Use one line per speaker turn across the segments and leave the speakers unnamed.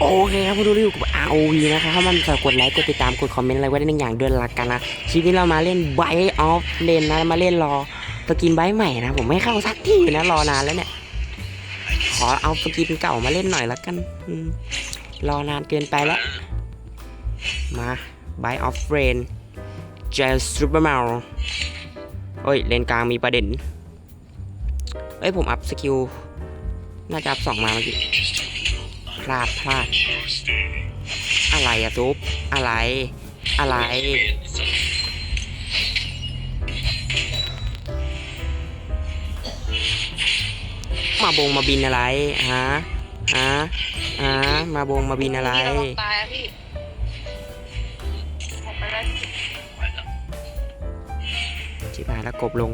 โอเคครับผู้ดูรีวิวกับ ROV นะครับถ้ามันฝากดไลค์กดติดตามกดคอมเมนต์อะไรไว้ได้หนึ่งอย่างเดือนละกันนะคลิปนี้เรามาเล่น b บ t of เลนนะมาเล่นรอสกินไบใหม่นะ ผมไม่เข้าสักทีนะรอนานแล้วเนี่ยขอเอาสกินเก่ามาเล่นหน่อยละกันรอนานเกินไปแล้วมา b บ t of Rain j a s u p e r m a l เอ้ยเลนกลางมีประเด็นเอ้ยผมอัพสกิลน่าจะอัพสองมาเมื่อกี้ ลาดพลาด อะไรอะซุป อะไร อะไร มาบงมาบินอะไร ฮะ ฮะ ฮะ มาบงมาบินอะไร
พี่ระวังตายอะพี่ออกไปแล้ว
ชิบหายแล้วกบลง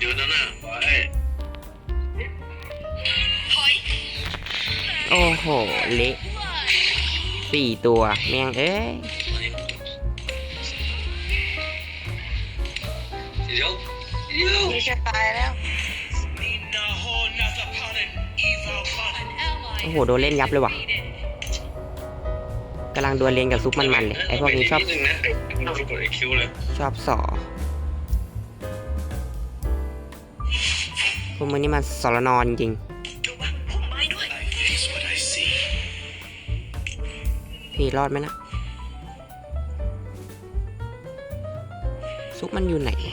อยู่นั่นน่ะไว้
โอ้โห เละสี่ตัว แม่งเอ้ย
เดี๋ยวเดี๋ยว
พี่จะตายแล้ว
โอ้โห โดนเล่นยับเลยว่ะกำลังดวลเลนกับซุปมันๆเลย ไอพวกนี้ชอบ
นิดนึงนะเราไปกดไอคิวเลย
ชอบสอพวกมึงนี่มันสรนอนจริง พี่รอดไหมนะ ซุปมันอยู่ไหนวะ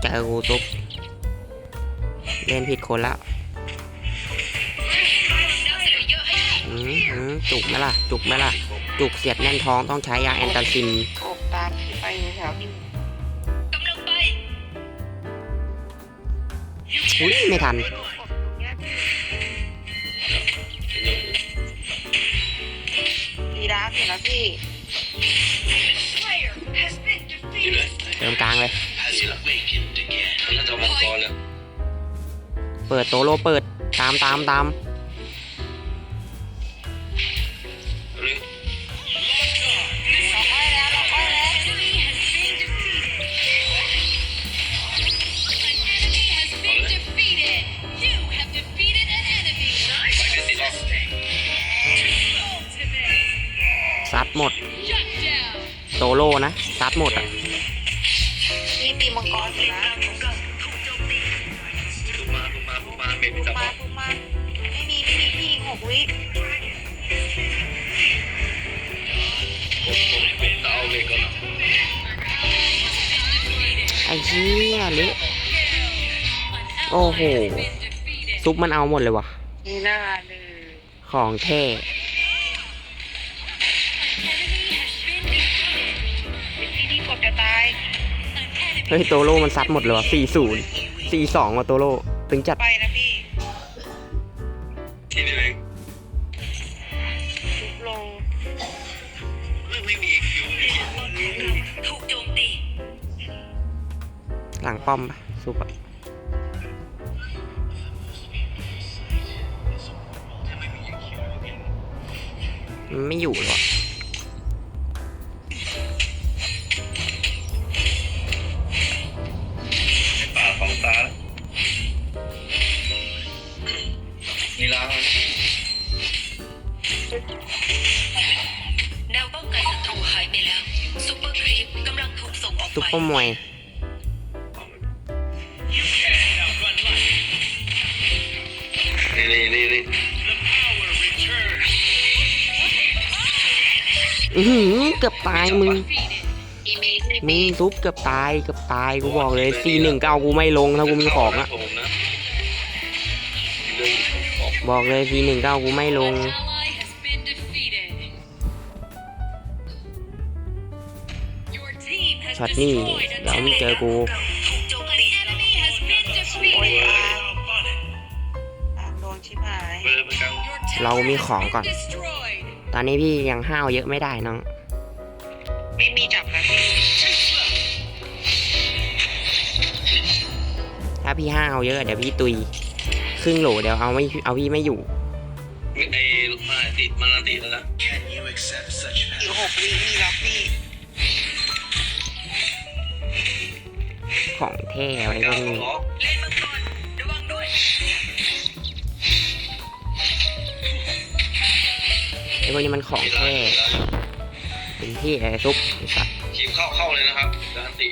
เจอกูซุปเล่นผิดคนแล้วอืมอืมจุกไหมล่ะ จุกไหมล่ะ จุกเสียดแน่นท้องต้องใช้ยาแอนตาซิน
กบตามพี่ไปอยู่แถวนี้
อุ้ยไม่ทัน
นะพี่
อยู่เลย
เติมกลางเลย
ดีละน่าจะมังกรเลย
เปิดโตโลเปิดตามตามตาม โตโลนะซัดหมดอะ
พี่ตีมังกรอยู่นะ
ลงมาลงมาลงมาเมย์ไปจับ
มาทุกมาไม่มีไม่มีพี่หกวิ
ผมผมผมจะเอาเลยก่อนนะ
ไอ้เหี้ยเละโอ้โหซุปมันเอาหมดเลยว่ะ
นี่หน้าเลย
ของแท้ เฮ้ยโตโลมันซัดหมดเลยว่ะสี่ศูนย์สี่สองว่ะโตโลตึงจัด
ไปนะพี่
ทีนี้เอง
ทุบลง
ไม่ไม่มีคิว
หลังป้อมปะซุปอะมันไม่อยู่หรอ
ส่งออก
ซุป
ไป
เปอร์มวย
นี่นี่นี่นี่
อือหือเกือบตายมึง
มีมีพี่
มึงซุปเกือบตายเกือบตายกูบอกเลยซีหนึ่งก็เอากูไม่ลงถ้ากูมีของอะ
ผมนะเรื่องของ
บอกเลยซีหนึ่งก็เอากูไม่ลง ช็อตนี่แล้วมึงเจอกู
ถูกโจมตี
โอ้ยตามตามโดนชิบหาย
เบอร์เหมือนกัน
เรามีของก่อน ตอนนี้พี่ยังห้าวเยอะไม่ได้น้อง
ไม่มีจับนะพี่
ถ้าพี่ห้าวเยอะเดี๋ยวพี่ตุย ครึ่งโหลเดี๋ยวเอาไม่เอาพี่ไม่อยู่
ไอ้ลูกมาติดมาติดแล้วนะ
อีกหกวิมีรับ
ของแท้ไว้พวกนี้
ล็อก
เล่นมังกรระวังด้วย
ไอ้พวกนี้มันของ
มีร้า
แท้
นมีร้าน
เป็นที่ไอ้ซุปไอ้สัตว์
ทีมเข้าเข้าเลยนะครับการันตี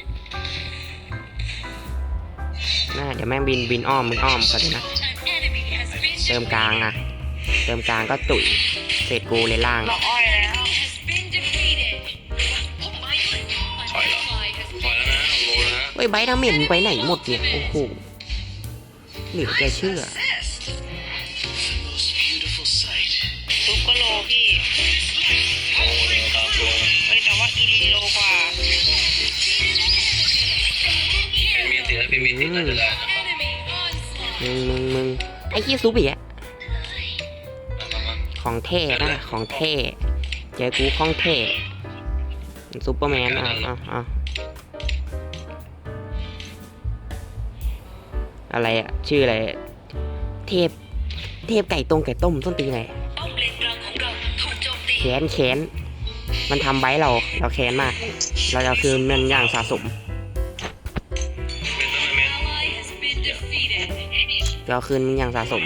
น่าเดี๋ยวแม่งบินบินอ้อมมึงอ้อมก็ได้นะ
An enemy has been
เติมกลางอะ เติมกลางก็ตุ๋ยเสร็จกูเลยล่าง ไบร์ทดาเมจมึงไปไหนหมดเนี่ย โอ้โหเหลือจะเชื่อ
ซุปก็โลพี่
โลเดียวตามตัวนะ
เฮ้ยแต่ว่าอีลีโลกว่า
เป็นมีติดแล้วเป็นมีติดน่าจะได้นะ
enemy onslaught
มึงมึงมึงไอ้ขี้ซุปอีกอะ
มามามา
ของแท้นะของแท้เจอกูของแท้ซุปเปอร์แมนอะอะอะ อะไรอะชื่ออะไร เทพ เทพไก่ตรงไก่ต้มต้นตีไหน
ป้อมเลนกลางของเราถูกโจมตี
แค้นแค้นมันทำไว้เรา เราแค้นมาก เราจะคืนมันอย่างสะสม
เป็นต้นไม้
Ally has been defeated
เราคืนมันอย่างสะสม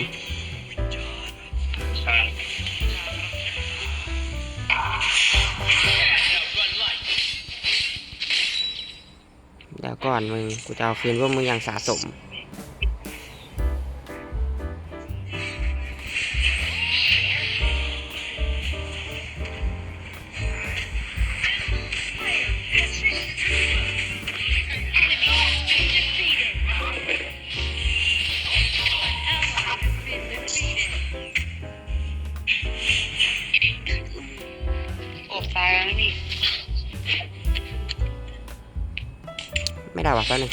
ช้าง
เดี๋ยวก่อนมึง กูจะเอาคืนพวกมึงอย่างสะสม ไม่ได้ว่ะแป๊บนึง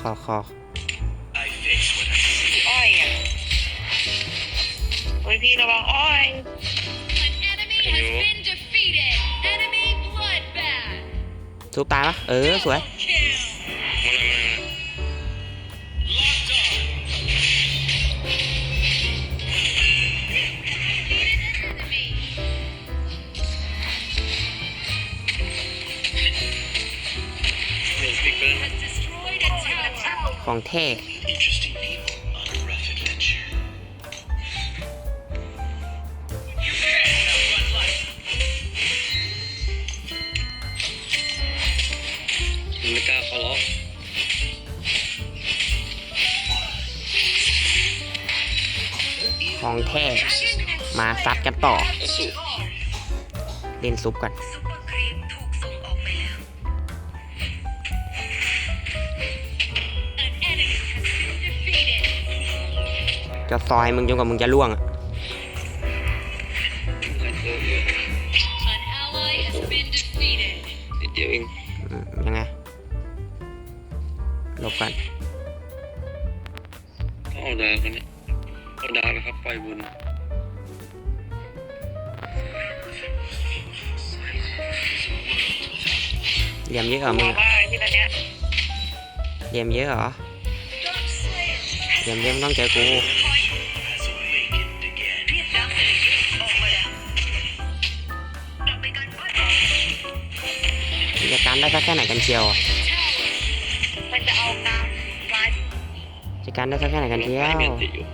ขอขอ
พี่อ้อยอะเฮ้ยพี่ระวังอ้อย
An enemy has been defeated enemy bloodbath
ซุบตายปะเออ สวย ของแท้
ไม่กล้าเขาล็อก
ของแท้มาซัดกันต่อ
กระสุน
เล่นซุปก่อน จะซอยมึงจนกว่ามึงจะล่วงอะ
ไล่โคตรเยอะ
An ally has been defeated
นิดเดียวเอง
อืมยังไงหลบก่อน
เขาเอาดาวกันเนี่ยเอาดาวนะครับไปบน
เหลี่ยมเยอะเหรอมึง
ตัว
อะ
บ้าที่ตอนเนี้ย
เหลี่ยมเยอะเหรอเหลี่ยมเยอะมันต้องเจอกู จะการได้สักแค่ไหนกันเชียวอะ
มันจะเอากลางไว้
จะการได้สักแค่ไหนกันเชียว
ไม่มีอันติอยู่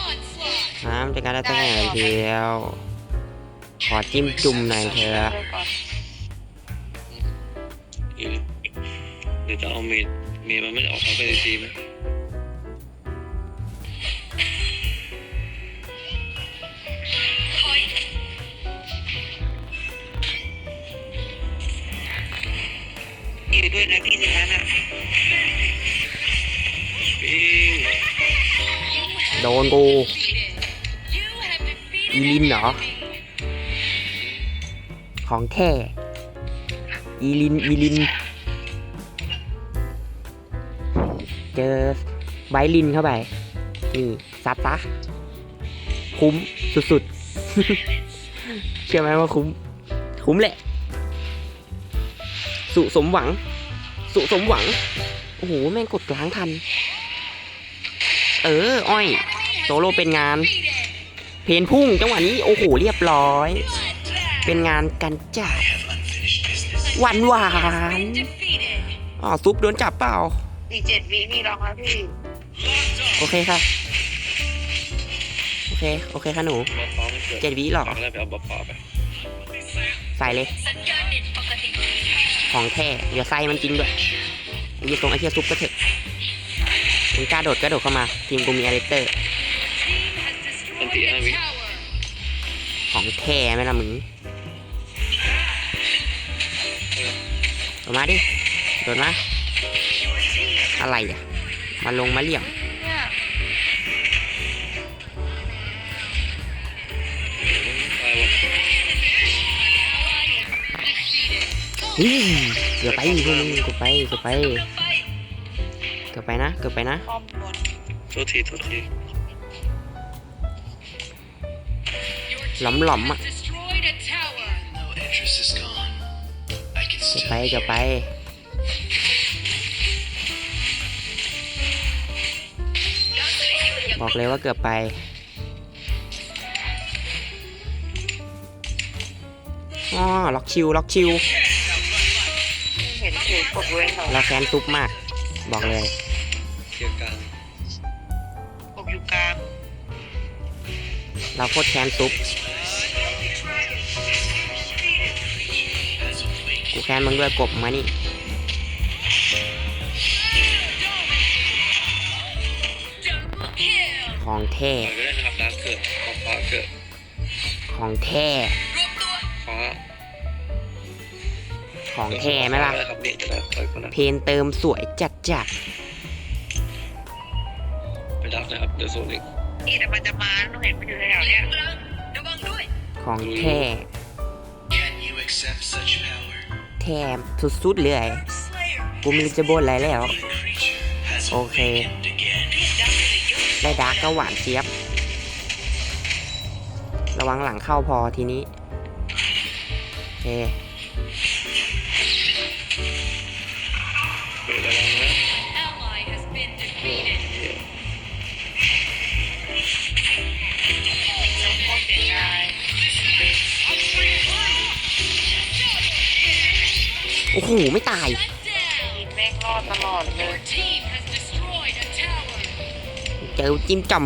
onslaught
น้ำจะการได้สักแค่ไหนกันเชียว ขอจิ้มจุ่มหน่อยเถอะ
เดี๋
ยวจะเอาเมดเมดมันไม่ออกเขาไปทีไหม
โกอีลินเหรอ ของแท้อีลิน อีลิน เจอไบลินเข้าไป นี่ซัดซะคุ้มสุดๆ เชื่อไหมว่าคุ้ม คุ้มแหละ สุสมหวัง สุสมหวัง โอ้โห แม่งกดล้างทัน เออ อ้อย โซโล่เป็นงาน เพนพุ่งจังหวะนี้โอ้โหเรียบร้อย เป็นงานกันจัดหวานหวาน
defeated.
อ๋อซุปโดนจับเปล่า
อีกเจ็ดวินี่ลองแล้วพี่
โอเคค่ะ โอเค โอเคค่ะหนู
บอฟ้าไม่เกิด
เจ็ดวิหรอ
ฟังแล้วไปเอาบอฟ้าไป
ใส่เลย
สัญญาณเน็ตปกติ
ของแท้อย่าใส่มันจริงด้วยไอ้เหี้ยตรงไอ้เหี้ยซุปก็เถอะมึงกล้าโดดก็โดดเข้ามา ทีมกูมีอเลสเตอร์
Team has destroyed a tower.
ของแท้ไหมล่ะมึงโดดมาดิ โดดมาอะไรอะ มาลงมาเหลี่ยม
เนี่ย
ไปวะ
อืมเกือบไปพวกมึงเกือบไปเกือบไปเกือบไปนะเกือบไปนะ
ป้อมบน
โทษทีโทษที
หลอมหลอมๆอะ
Destroyed a tower.
No interest is gone. I can
เกือบ
still
ไปเกือบไปบอกเลยว่าเกือบไป อ๋อ ล็อกชิว ล็อกชิว
เห็นถือกดเว้นเหรอ
เราแค้นซุปมาก บอกเลย
เกียร์กลาง
กดอยู่กลาง
เราโคตรแค้นซุปกูแค้นมึงด้วยกบมานี่ของแท้
ปล่อยไปได้นะครับดาร์คเกิดบอฟ้าเกิด
ของแท้
ฟ้า
ของแท้ไหมล่ะ เพนเติมสวยจัดจัด
ไปดักนะครับเดี๋ยวโซนิก
นี่แต่มันจะมาหนูเห็นมันอยู่แถวๆเนี้ย
ระวังด้วย
ๆของแท้
Can you accept such power?
แท้สุดๆเลยกูไมีจะบ่นอะไรแล้ว
The creature has
Okay.
awakened again.
ได้ดาร์กก็หวานเจี๊ยบ ระวังหลังเข้าพอทีนี้โอเค
เปิดระวังนะ
อ้โห ไม่ตาย
Shut down.
ทีมแม่งรอดตลอดเลย
Your team has destroyed a tower.
เจอจิ้มจอม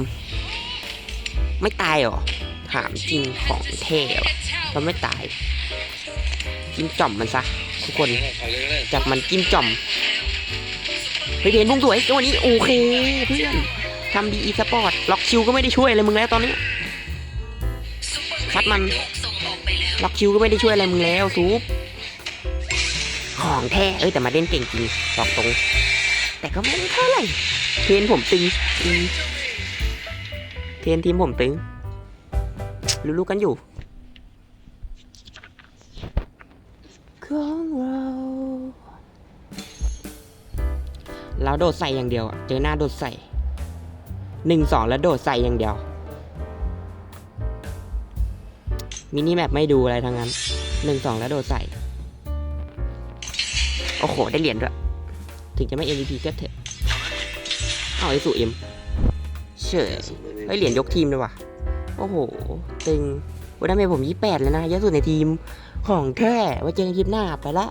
ไม่ตายเหรอ ถามจริงของเท่วะ
A
มัน
tower.
ไม่ตาย จิ้มจอมมันซะ ทุกคน
ขอเลยก็ได้
จับมันจิ้มจอมไปเพนพุ่งสวยตัวนี้โอเคเพื่อนทำดีอีสปอร์ตล็อกชิวก็ไม่ได้ช่วยอะไรมึงแล้วตอนนี้คัดมันล็อกชิวก็ไม่ได้ช่วยอะไรมึงแล้วซูป ของแท้เอ้ยแต่มาเล่นเก่งจริงบอกตรง แต่ก็ไม่ได้เท่าไหร่เทนผมตึงเทนทีมผมตึงรู้ๆกันอยู่ของเราเราโดดใส่อย่างเดียวเจอหน้าโดดใส่หนึ่งสองแล้วโดดใส่อย่างเดียวมินิแมปไม่ดูอะไรทั้งนั้นหนึ่งสองแล้วโดดใส่ โอ้โห ได้เหรียญด้วย ถึงจะไม่ MVP ก็เถอะเอาไอ้สู่เอ็มเฉยเฮ้ยเหรียญยกทีมเลยว่ะ โอ้โห ตึงวันนั้นเมย์ผมยี่แปดแล้วนะเยอะสุดในทีม ของแท้ไว้เจอกันคลิปหน้าไปละ